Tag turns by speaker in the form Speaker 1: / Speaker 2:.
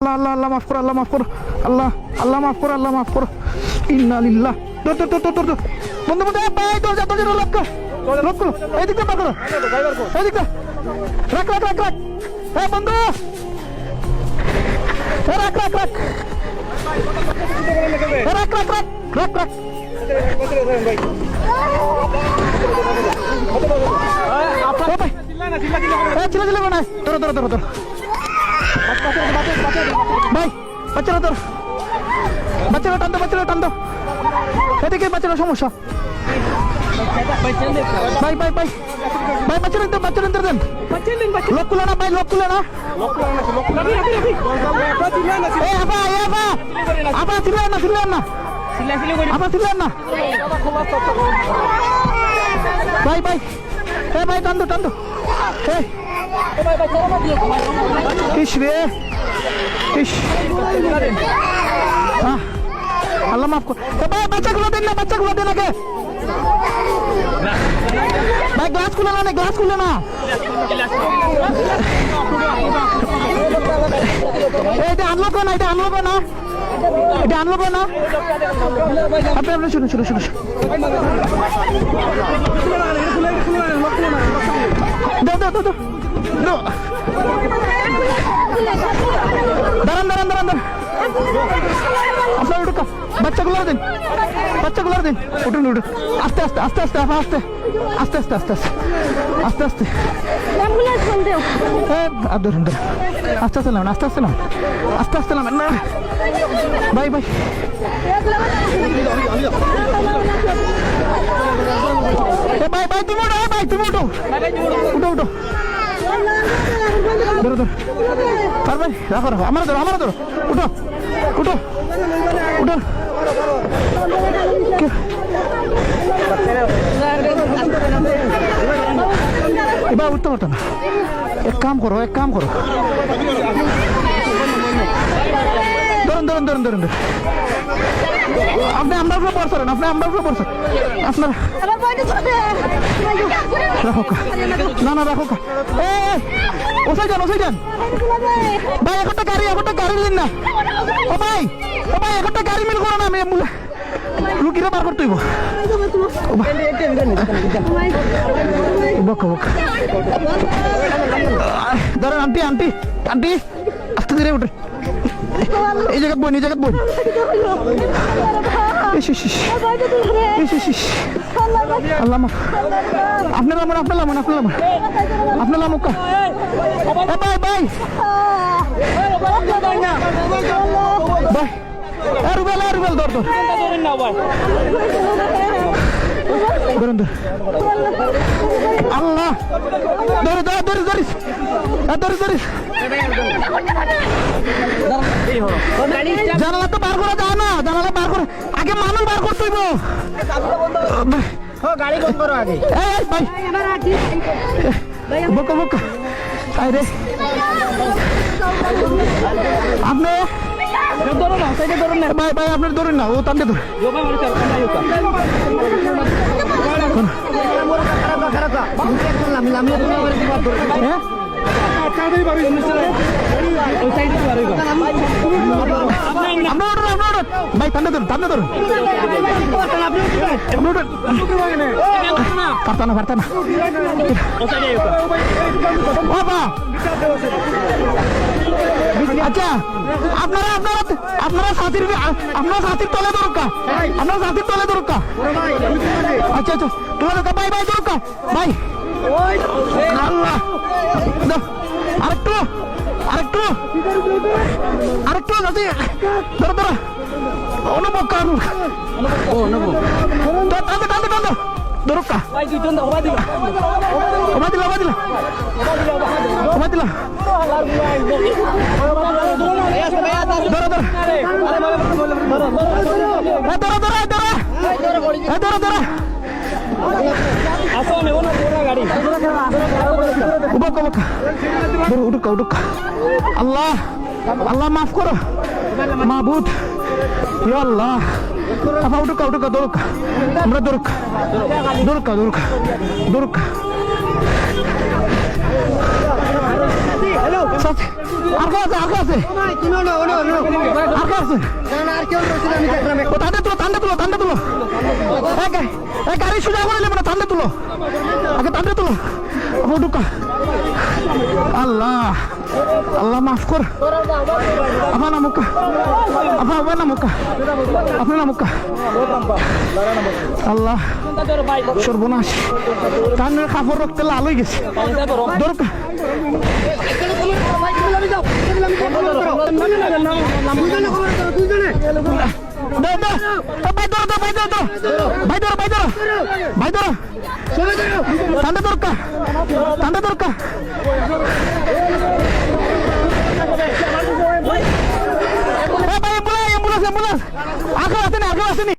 Speaker 1: আল্লাহ আল্লাহ আল্লাহ মাফ করো আল্লাহ মাফ করো আল্লাহ আল্লাহ মাফ করো আল্লাহ মাফ করো ইন্না লিল্লাহ দর দর দর দর দর বন্ধু বন্ধু ভাই দরজা দরজা লক কর লক করো এই দিকটা পার করো এই দিকটা রাখ রাখ রাখ রাখ এই বন্ধু রাখ রাখ রাখ রাখ রাখ রাখ রাখ ভাই, বাচ্চারা তোর বাচ্চারা টান দো, বাচ্চারা টান দো। এদিকে বাচ্চারা সমস্যা। ভাই ভাই ভাই। ভাই, বাচ্চারা দেন বাচ্চারা দেন লোক কুলে না, ভাই, লোক কুলে না। এ আবা এ আবা আবা ছিলেন না ছিলেন না। আবা ছিলেন না। ভাই ভাই। এ ভাই, টান দো, টান এ। ইস রে। ইস। আল্লাহ মাফ কর। এ ভাই, বাচ্চাগুলো দেন না, বাচ্চাগুলো দেন আগে। ভাই গ্লাস খুলে না গ্লাস খুলে না। এটা আনলোক না এটা আনলোক না। এটা আনলোক না। আপনি আপনি শুনুন শুনুন শুনুন। দাও দাও দাও দাও। দাঁড়ান দাঁড়ান দাঁড়ান দাঁড়ান। আপনার বাচ্চাগুলো দিন বাচ্চাগুলো দিন। উঠুন উঠুন। আস্তে আস্তে আস্তে আস্তে আস্তে আস্তে। আস্তে আস্তে আস্তে আস্তে। আস্তে আর ধরুন ধরুন। আস্তে আস্তে নামেন আস্তে আস্তে নামেন। আস্তে আস্তে নামেন। না। ভাই ভাই এ ভাই ভাই তুমি উঠো ভাই তুমি উঠো। উঠো উঠো। ধরো ধরো। পারবে রাখো রাখো। আমার ধরো আমার ধরো। উঠো উঠো। উঠো। এবার উঠতে পারতো না। এক কাম করো, এক কাম করো। ধরুন ধরুন ধরুন ধরুন আপনি আমরা উপরে পড়ছেন আপনি আমরা উপরে পড়ছেন আপনার রাখো না না, রাখো। এ ওসাই যান ওসাই যান। ভাই একটা গাড়ি একটা গাড়ি দিন না। ও ভাই ও ভাই একটা গাড়ি মিল করো না, আমি রুগীরা বার করতে হইব। বক বক ধরেন আন্টি আন্টি আন্টি, আস্তে ধীরে উঠে। এই জায়গাত বই, এই ইস আল্লাহ আপনার লামন আপনার লামন আপনার লামন আপনার লামুক বাই বাই বাই রুবেল রুবেল ধর ধর। ধরুন ধর। আল্লাহ ধরে ধরে ধরে ধরিস। ধরে ধরিস। জানালা তো বার করা যায় না জানালা বার করে আগে মানুষ বার করতে হইব।
Speaker 2: গাড়ি বন্ধ করো আগে।
Speaker 1: এই ভাই। বকা বকা। আপনি ভাই ভাই আপনার ধরুন না ও টানতে ধর।
Speaker 2: ধরে
Speaker 1: হ্যাঁ? ভাই টানতে ধরুন টানতে ধরুন। না ও বা আচ্ছা আপনারা আপনারা আপনারা সাথীর আপনারা সাথীর তলে দরকার আপনারা সাথীর তলে দরকার আচ্ছা আচ্ছা তোলা দরকার ভাই ভাই দরকার ভাই আল্লাহ আরেকটু আরেকটু আরেকটু যাতে ধরো ধরো অনুভব কর
Speaker 2: ও
Speaker 1: দরকা
Speaker 2: ভাই দুইজন দাও ভাই দিবা
Speaker 1: ওমা দিলা ওমা দিলা। ওমা দিলা। ধরো ধরো। ধরো ধরো ধরো। ধরো ধরো। উবক ধরো উঠুক উঠুক আল্লাহ আল্লাহ মাফ করো। মাহবুদ আল্লাহ। আপা উঠুক আমরা দরুক দরুক দরুক দরুক আছে আর কে আছে? আর কে আছে?
Speaker 2: ভাই তুমি ওনো ওনো ওনো
Speaker 1: আর কে আছে
Speaker 2: না না আর কেউ রয়েছে না, আমি দেখলাম
Speaker 1: ও ঠান্ডা তুলো। আগে তুলো আল্লাহ। আল্লাহ মাফ কর। আপনার নামুকা আপনার আপনার নামুকা আপনার নামুকা আল্লাহ, সর্বনাশ। কানের কাপড় রক্তে লাল হয়ে গেছে। দরকার।
Speaker 2: দুজনে খবর করো দুজনে
Speaker 1: 看我这